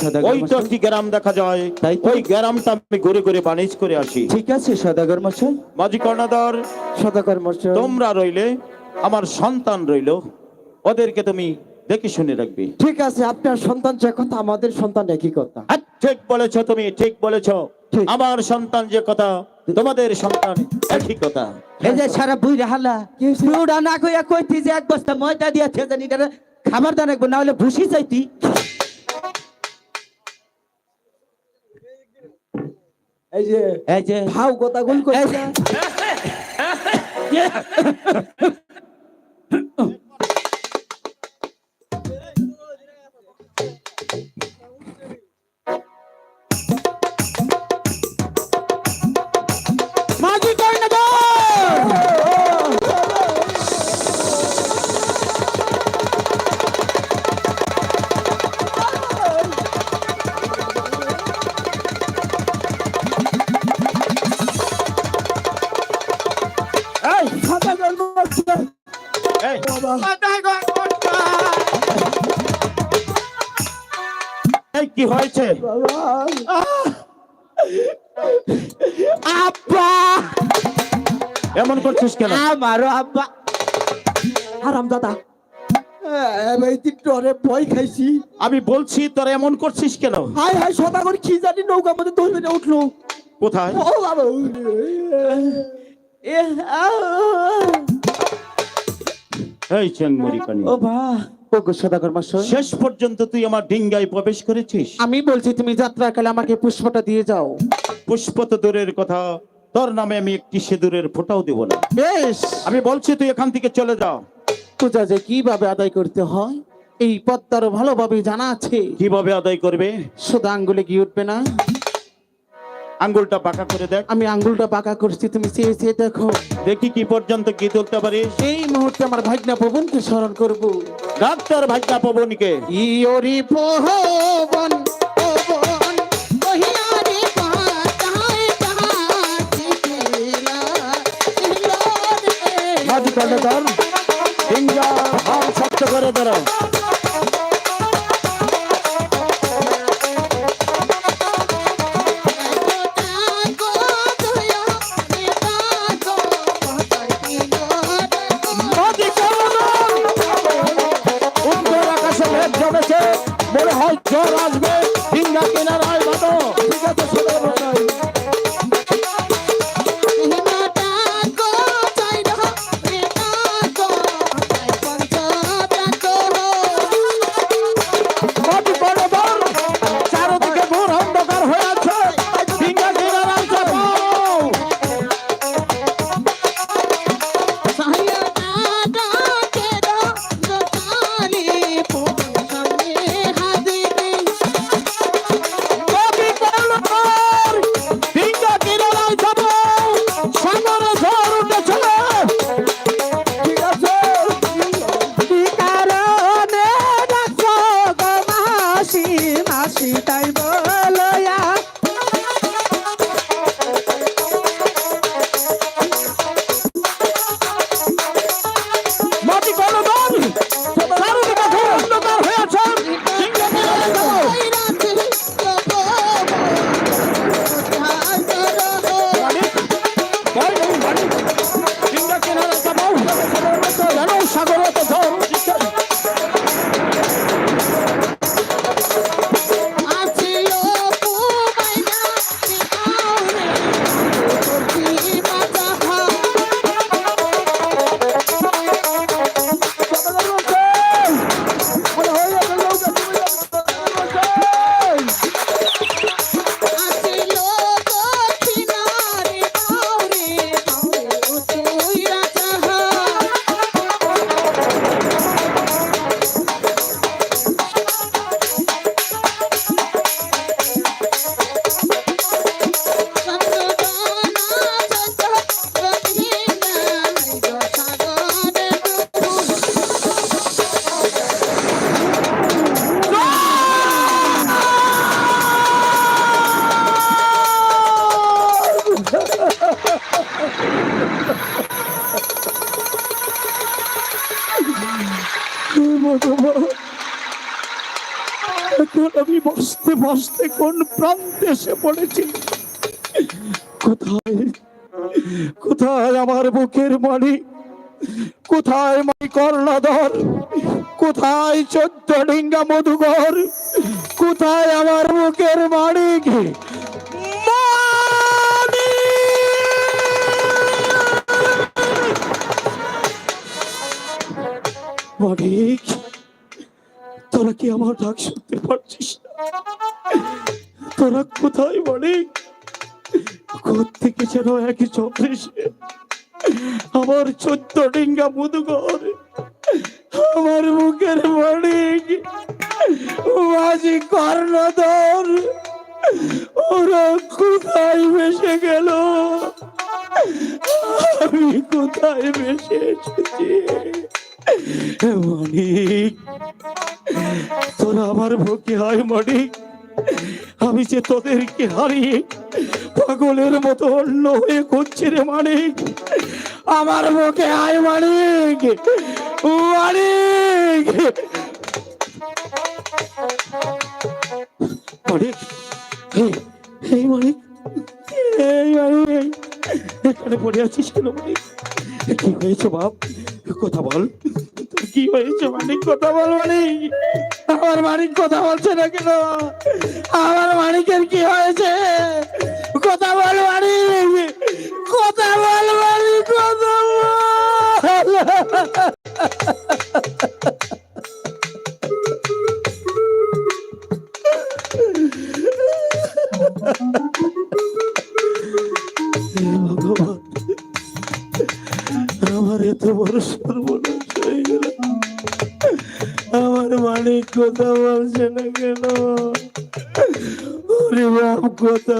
সদাগর ওই তো গ্রাম দেখা যায়? তাই ওই গ্রামটা আমি ঘুরে ঘুরে বাণিজ্য করে আসি। ঠিক আছে সদাগর মশাই মাঝি কর্ণাধর সদাগর মশাই তোমরা রইলে আমার সন্তান রইল। ওদেরকে তুমি দেখে শুনে রাখবে। ঠিক আছে আপনার সন্তান যে কথা আমাদের সন্তান একই কথা। হ্যাঁ, ঠিক বলেছ তুমি ঠিক বলেছ। আমার সন্তান যে কথা তোমাদের সন্তান একই কথা। এই যে সারা বুই হালা কি না কইয়া কইতি যে এক বস্তা ময়দা দিয়া জানি খাবার দান একবার না হলে ভুসি চাইতি এই যে এই যে ভাও কথা গুল এই এমন করছিস কেন? আমারও আব্বা। আরাম দাদা। এই তিনটরে ভয় খাইছি। আমি বলছি তোরা এমন করছিস কেন? হাই হাই সদাগর কি জানি নৌকা মধ্যে দৌড় মেরে উঠল। কোথায়? ও বাবা এই চেংমরি কানি ও বা। শেষ পর্যন্ত তুই আমার ডিঙ্গায় প্রবেশ করেছিস। আমি বলছি তুমি যাত্রাকালে আমাকে পুষ্পটা দিয়ে যাও। পুষ্প তো দূরের কথা। তোর নামে আমি একটি সিঁদুরের ফোঁটাও দেব না। বেশ। আমি বলছি তুই এখান থেকে চলে যাও। পূজা যে কীভাবে আদায় করতে হয় এই পদ্মারও ভালোভাবে জানা আছে। কীভাবে আদায় করবে? শুধু আঙ্গুলে গিয়ে উঠবে না। আঙ্গুলটা পাকা করে দেখ। আমি আঙ্গুলটা বাঁকা করছি তুমি চেয়ে চেয়ে দেখো। দেখি কি পর্যন্ত কি তুলতে পারিস। এই মুহূর্তে আমার ভাগ্না পবনকে স্মরণ করব। ডাক্তার ভাইকা পবনকে ইয়রি পবন করে কোন প্রান্তে এসে পড়েছি? কোথায়? কোথায় আমার বুকের মালিক কোথায় মাই কর্ণধর? কোথায় চোদ্দ ডিঙ্গা মধুঘর? কোথায় আমার বুকের মালিক মালিক তোরা কি আমার ডাক শুনতে পারছিস না? তোরা কোথায় মালিক? থেকে যেন চোখে এসে আমার চোদ্দ ডিঙ্গা মুদুঘর আমার মুখের মালিক, মাঝি কর্ণধর, ওরা কোথায় ভেসে গেল? আমি কোথায় ভেসে এসেছি? মানিক তোরা আমার বুকে হয়, মানিক। আমি যে তোদেরকে হারিয়ে পাগলের মতো অন্য হয়ে করছি রে, মানিক। আমার মুখে আয়, মানিক। মানিক। মানিক। এই মানিক। এই, মানিক। এখানে পড়ে আছিস কেন, মানিক? কি হয়েছে, বাপ? কথা বল। কি হয়েছে? মানিক কথা বল মানিক। আমার মানিক কথা বলছে না কেন? আমার মানিকের কি হয়েছে? কথা বল মানিক। কথা বলছে না কেন? বাপ কথা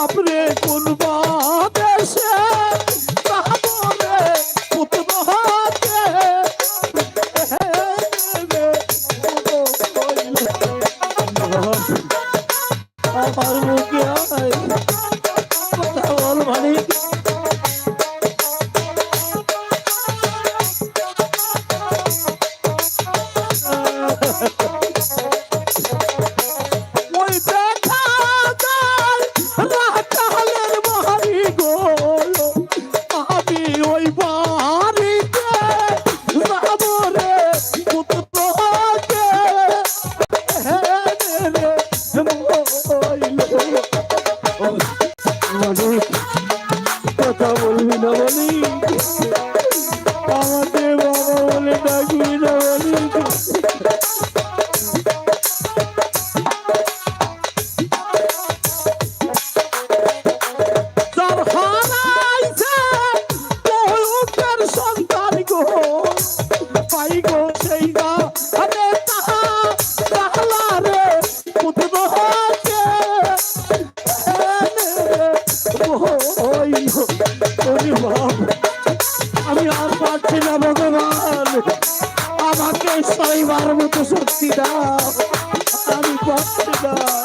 বাপরে মুক্তি দাও আমি পথ দাও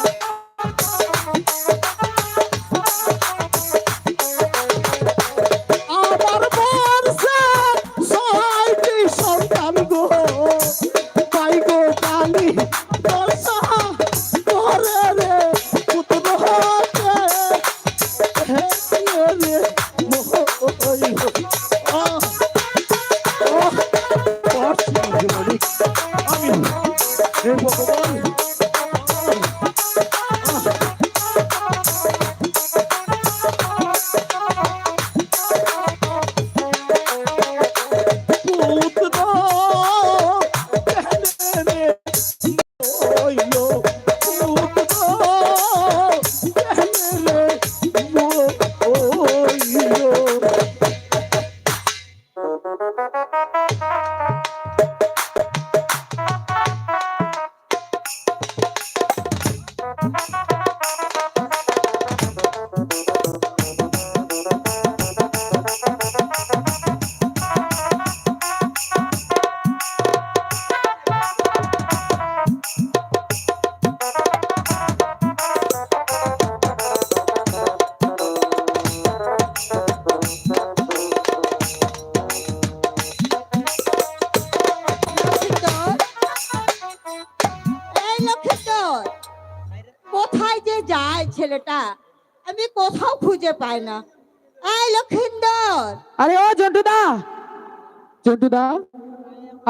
ছেলেটা আমি কোথাও খুঁজে পাই না। এই লক্ষিন্দর। আরে ও জন্টুদা জন্টুদা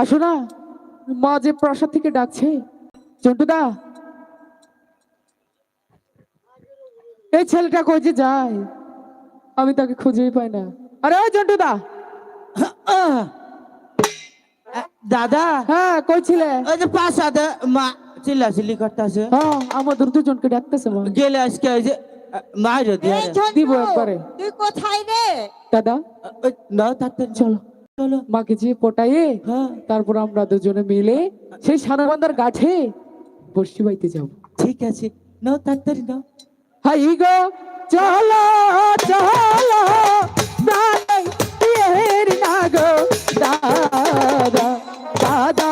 আসো না। মা যে প্রাসাদ থেকে ডাকছে। জন্টুদা। এই ছেলেটা কই যে যায়? আমি তাকে খুঁজেই পাই না। আরে ও জন্টুদা। দাদা। হ্যাঁ কই ছিলে? ওই যে পাশাতে মা চিল্লাচিল্লি করতেছে। হ্যাঁ আমাদের দুজনকে ডাকতেছে গেলে আজকে যে দিয়ে দিব একবারে। তুই কোথায় রে? দাদা? না চলো। চলো। মাকে যে পটাইয়ে হ্যাঁ। তারপর আমরা দুজনে মিলে সেই সানাবান্দার গাঠে বর্ষি বাইতে যাব। ঠিক আছে। নাও তাড়াতাড়ি নাও হাই গো চলো চলো। এর না গো। দাদা দাদা।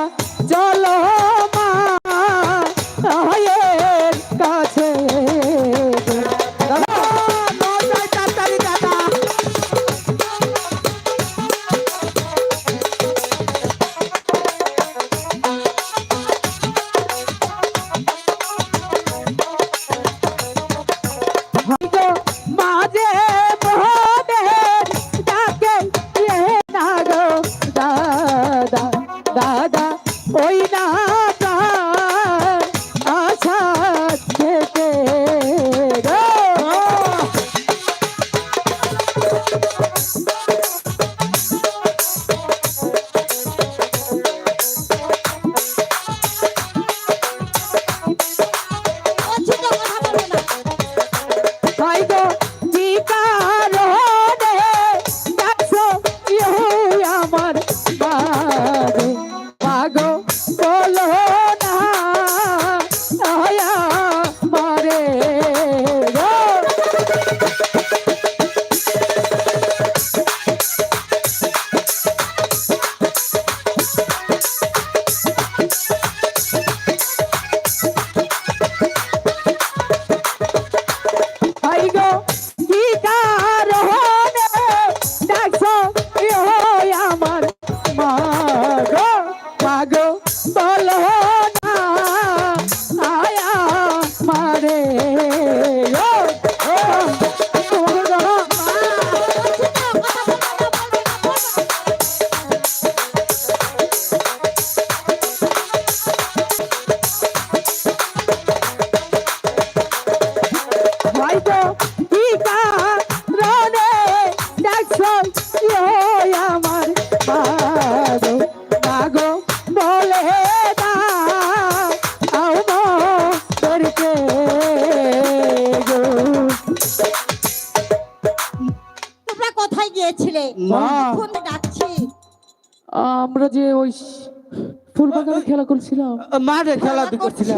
করছিলাম মারে খেলা খেলা করছিলাম।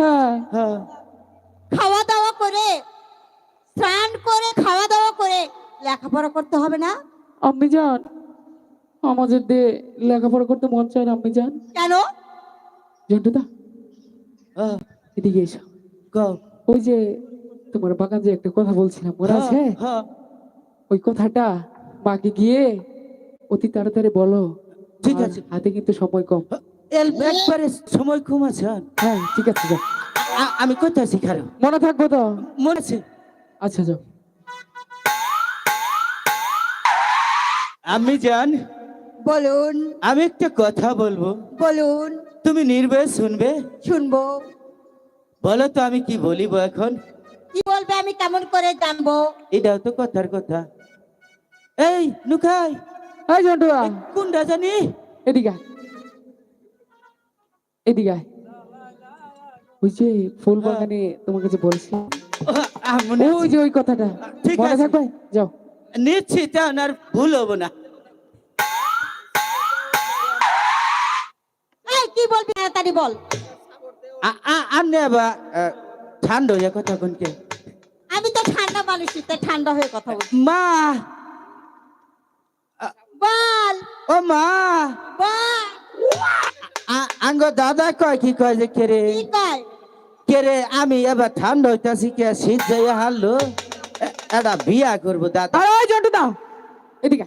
হ্যাঁ। হ্যাঁ। খাওয়া দাওয়া করে স্নান করে খাওয়া দাওয়া করে লেখাপড়া করতে হবে না? আম্মি যান আমাদের দিয়ে লেখাপড়া করতে মন চায় না আম্মি যান কেন? জন্টুদা এদিকে এসো। ওই যে তোমার বাগান যে একটা কথা বলছিলাম মনে আছে? হ্যাঁ, হ্যাঁ, ওই কথাটা মাকে গিয়ে অতি তাড়াতাড়ি বলো। ঠিক আছে। হাতে কিন্তু সময় কম। এল- একবারে সময় কম আছে। হ্যাঁ ঠিক আছে যাও। আমি কোথায় শিখারো? মনে থাকব তো? মনে আছে? আচ্ছা যাও। আমি জান বলুন। আমি একটা কথা বলব। বলুন। তুমি নির্ভয় শুনবে? শুনব। বলো তো আমি কি বলিব এখন? কি বলবে আমি কেমন করে জানব? এটাও তো কথার কথা। এই নুকাই। এই জন্টুয়া। কোনটা জানি? এদিকে আয়। এদিকে আয়। ওই যে ফুল বাগানে তোমাকে যে বলছি ওই যে ওই কথাটা। ঠিক মনে আছে। থাকবে? যাও। নিশ্চিত আর ভুল হব না। কি বলবি তাড়াতাড়ি বল? আ- আ- আপনি আবার ঠান্ডা হয়ে কথা কোনকে আমি তো ঠান্ডা মানুষই তাই ঠান্ডা হয়ে কথা বলছি। মা! বল। ও মা! বল। আঙ্গ দাদা কয় কি কয় যে কে রে কি কে রে আমি এবার ঠান্ডা হইতাছি কে শীত যাইয়া হারলো। এটা বিয়া করব দাদা। জন্টু দাও এদিকে।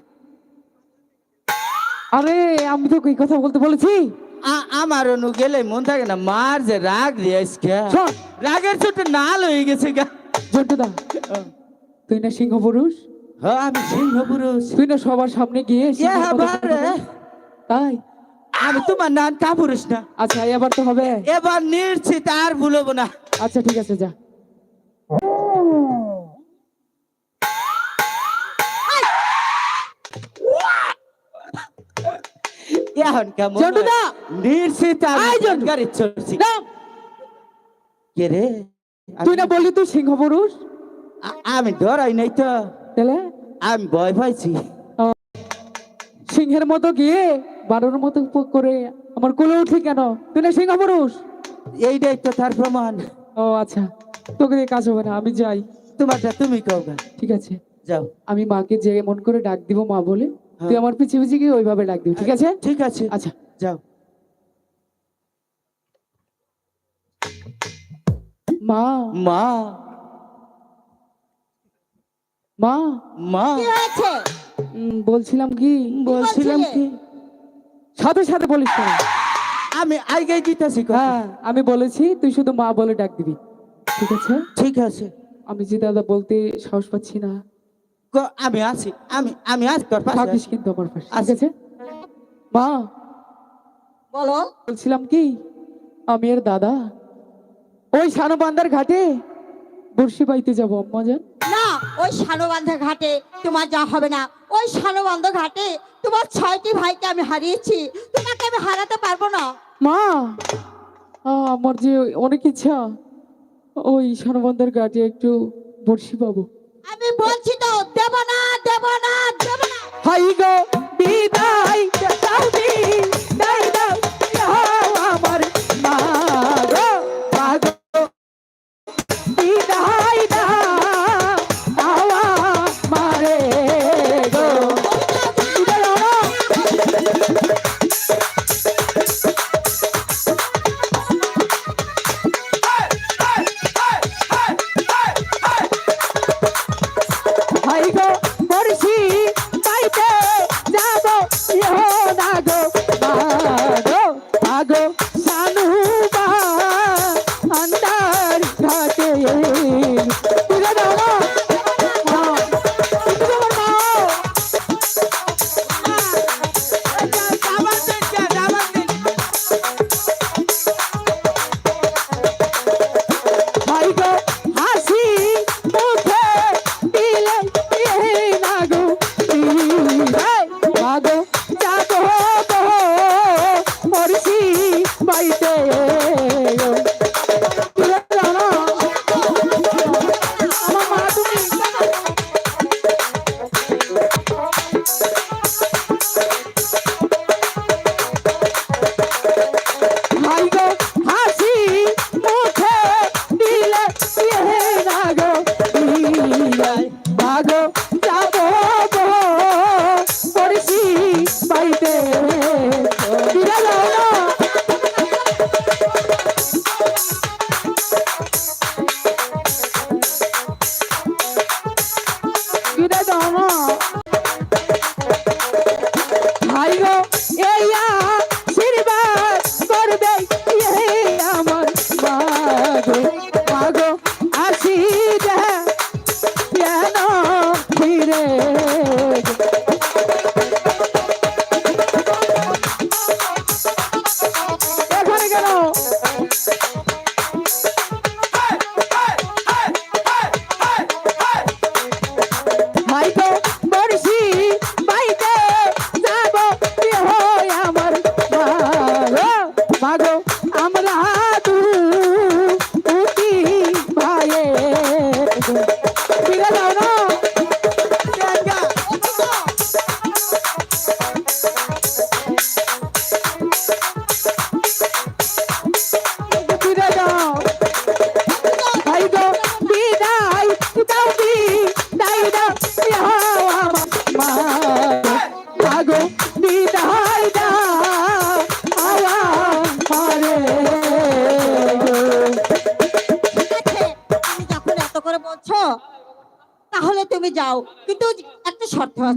আরে আমি তো এই কথা বলতে বলেছি। আমার অনু গেলে মন থাকে না মার যে রাগ শোন। রাগের ছোট নাল হয়ে গেছে গা। জন্টু দা তুই না সিংহ পুরুষ হ্যাঁ আমি সিংহ পুরুষ তুই না সবার সামনে গিয়ে? তাই? আমি তোমার নাম কাপুরুষ না। আচ্ছা এবার তো হবে। এবার নিশ্চিত আর ভুলবো না। আচ্ছা ঠিক আছে যা। এখন কেমন চলছি না, কে রে? তুই না বললি তুই সিংহ পুরুষ আমি নাই তো। তাহলে? আমি ভয় পাইছি। সিংহের মতো গিয়ে বারোর মতো করে আমার কোলে উঠলি কেন? তুই না সিংহ পুরুষ এইটাই তো তার প্রমাণ। ও আচ্ছা। তোকে দিয়ে কাজ হবে না আমি যাই। তোমারটা তুমি কও। ঠিক আছে। যাও। আমি মাকে যে মন করে ডাক দিব মা বলে তুই হ্যাঁ। আমার পিছিয়ে পিছিয়ে গিয়ে ওইভাবে ডাক দিবি ঠিক আছে? ঠিক আছে। আচ্ছা। যাও। মা। মা। মা। মা। কি হয়েছে? বলছিলাম কি? বলছিলাম কি? সাথে সাথে বলিস না আমি আগে হ্যাঁ আমি বলেছি তুই শুধু মা বলে ডাক দিবি। ঠিক আছে? ঠিক আছে। আমি যে দাদা বলতে সাহস পাচ্ছি না। আমি আছি আমি আমি আজ তোর পাশে থাকিস আছি। কিন্তু আমার পাশে ঠিক। আছে। মা! বলো। বলছিলাম কি? আমি এর দাদা। ওই সানবান্দার ঘাটে বর্ষি পাইতে যাব আম্মা যান না ওই সানবান্ধা ঘাটে তোমার যা হবে না। ওই সানবান্ধ ঘাটে তোমার ছয়টি ভাইকে আমি হারিয়েছি। তোমাকে আমি হারাতে পারব না। মা আ, আমার যে অনেক ইচ্ছা ওই সানবান্দার ঘাটে একটু বর্ষি পাবো। আমি বলছি তো দেব না দেব না দেব না। হাই গো বিদায়।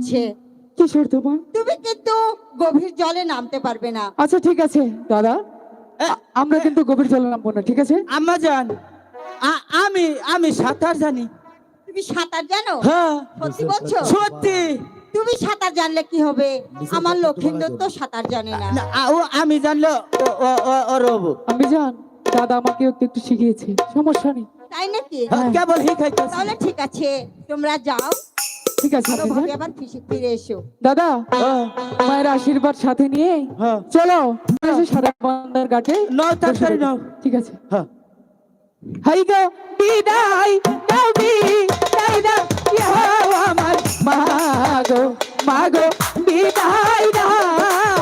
আছে কি শর্ত মা তুমি কিন্তু গভীর জলে নামতে পারবে না। আচ্ছা ঠিক আছে। দাদা আমরা কিন্তু গভীর জলে নামবো না ঠিক আছে? আম্মা জান আমি আমি সাঁতার জানি। তুমি সাঁতার জানো? হ্যাঁ। সত্যি বলছো? সত্যি। তুমি সাঁতার জানলে কি হবে? আমার লক্ষিন্দর তো সাঁতার জানে না। না, ও আমি জানলো ও- ও- ও- ওর হব। আমি জান দাদা আমাকে একটু একটু শিখিয়েছে। সমস্যা নেই। তাই নাকি? হ্যাঁ, কেবল তাহলে ঠিক আছে তোমরা যাও। ঠিক আছে ভালোভাবে যান। আবার ফিসে ফিরে এসো। দাদা হ্যাঁ, মায়ের আশীর্বাদ সাথে নিয়ে হ্যাঁ। চলো সাদা বান্দার ঘাটে। নাও তাড়াতাড়ি নাও। ঠিক আছে। হ্যাঁ। হাই গো বিদায় দাও বিদায় দাও ইহাও আমার মাগো মাগো বিদায় দাও।